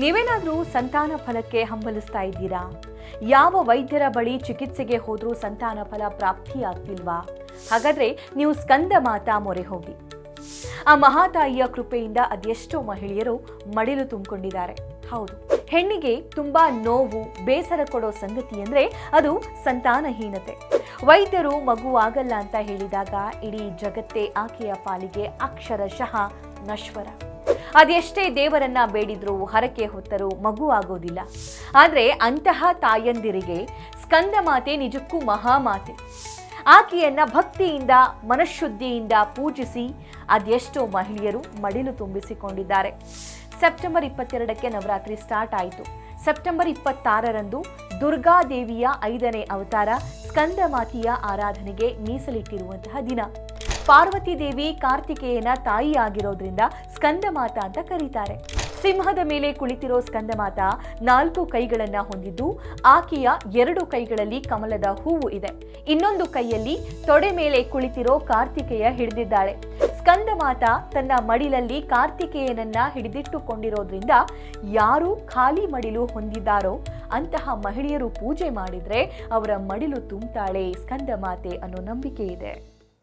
ನೀವೇನಾದ್ರೂ ಸಂತಾನ ಫಲಕ್ಕೆ ಹಂಬಲಿಸ್ತಾ ಇದ್ದೀರಾ? ಯಾವ ವೈದ್ಯರ ಬಳಿ ಚಿಕಿತ್ಸೆಗೆ ಹೋದರೂ ಸಂತಾನ ಫಲ ಪ್ರಾಪ್ತಿಯಾಗ್ತಿಲ್ವಾ? ಹಾಗಾದ್ರೆ ನೀವು ಸ್ಕಂದ ಮಾತಾ ಮೊರೆ ಹೋಗಿ. ಆ ಮಹಾತಾಯಿಯ ಕೃಪೆಯಿಂದ ಅದೆಷ್ಟೋ ಮಹಿಳೆಯರು ಮಡಿಲು ತುಂಬಿಕೊಂಡಿದ್ದಾರೆ. ಹೌದು, ಹೆಣ್ಣಿಗೆ ತುಂಬಾ ನೋವು, ಬೇಸರ ಕೊಡೋ ಸಂಗತಿ ಅಂದ್ರೆ ಅದು ಸಂತಾನಹೀನತೆ. ವೈದ್ಯರು ಮಗು ಆಗಲ್ಲ ಅಂತ ಹೇಳಿದಾಗ ಇಡೀ ಜಗತ್ತೇ ಆಕೆಯ ಪಾಲಿಗೆ ಅಕ್ಷರಶಃ ನಶ್ವರ. ಅದೆಷ್ಟೇ ದೇವರನ್ನ ಬೇಡಿದ್ರು ಹರಕೆ ಹೊತ್ತರೂ ಮಗು ಆಗೋದಿಲ್ಲ. ಆದ್ರೆ ಅಂತಹ ತಾಯಂದಿರಿಗೆ ಸ್ಕಂದ ಮಾತೆ ನಿಜಕ್ಕೂ ಮಹಾಮಾತೆ. ಆಕೆಯನ್ನ ಭಕ್ತಿಯಿಂದ, ಮನಃಶುದ್ಧಿಯಿಂದ ಪೂಜಿಸಿ ಅದೆಷ್ಟೋ ಮಹಿಳೆಯರು ಮಡಿಲು ತುಂಬಿಸಿಕೊಂಡಿದ್ದಾರೆ. ಸೆಪ್ಟೆಂಬರ್ ಇಪ್ಪತ್ತೆರಡಕ್ಕೆ ನವರಾತ್ರಿ ಸ್ಟಾರ್ಟ್ ಆಯಿತು. ಸೆಪ್ಟೆಂಬರ್ ಇಪ್ಪತ್ತಾರರಂದು ದುರ್ಗಾದೇವಿಯ ಐದನೇ ಅವತಾರ ಸ್ಕಂದಮಾತಿಯ ಆರಾಧನೆಗೆ ಮೀಸಲಿಟ್ಟಿರುವಂತಹ ದಿನ. ಪಾರ್ವತಿ ದೇವಿ ಕಾರ್ತಿಕೇಯನ ತಾಯಿಯಾಗಿರೋದ್ರಿಂದ ಸ್ಕಂದಮಾತ ಅಂತ ಕರೀತಾರೆ. ಸಿಂಹದ ಮೇಲೆ ಕುಳಿತಿರೋ ಸ್ಕಂದಮಾತ ನಾಲ್ಕು ಕೈಗಳನ್ನ ಹೊಂದಿದ್ದು ಆಕೆಯ ಎರಡು ಕೈಗಳಲ್ಲಿ ಕಮಲದ ಹೂವು ಇದೆ. ಇನ್ನೊಂದು ಕೈಯಲ್ಲಿ ತೊಡೆ ಮೇಲೆ ಕುಳಿತಿರೋ ಕಾರ್ತಿಕೇಯ ಹಿಡಿದಿದ್ದಾಳೆ. ಸ್ಕಂದಮಾತ ತನ್ನ ಮಡಿಲಲ್ಲಿ ಕಾರ್ತಿಕೇಯನನ್ನ ಹಿಡಿದಿಟ್ಟುಕೊಂಡಿರೋದ್ರಿಂದ ಯಾರು ಖಾಲಿ ಮಡಿಲು ಹೊಂದಿದ್ದಾರೋ ಅಂತಹ ಮಹಿಳೆಯರು ಪೂಜೆ ಮಾಡಿದ್ರೆ ಅವರ ಮಡಿಲು ತುಂಬ್ತಾಳೆ ಸ್ಕಂದಮಾತೆ ಅನ್ನೋ ನಂಬಿಕೆ ಇದೆ.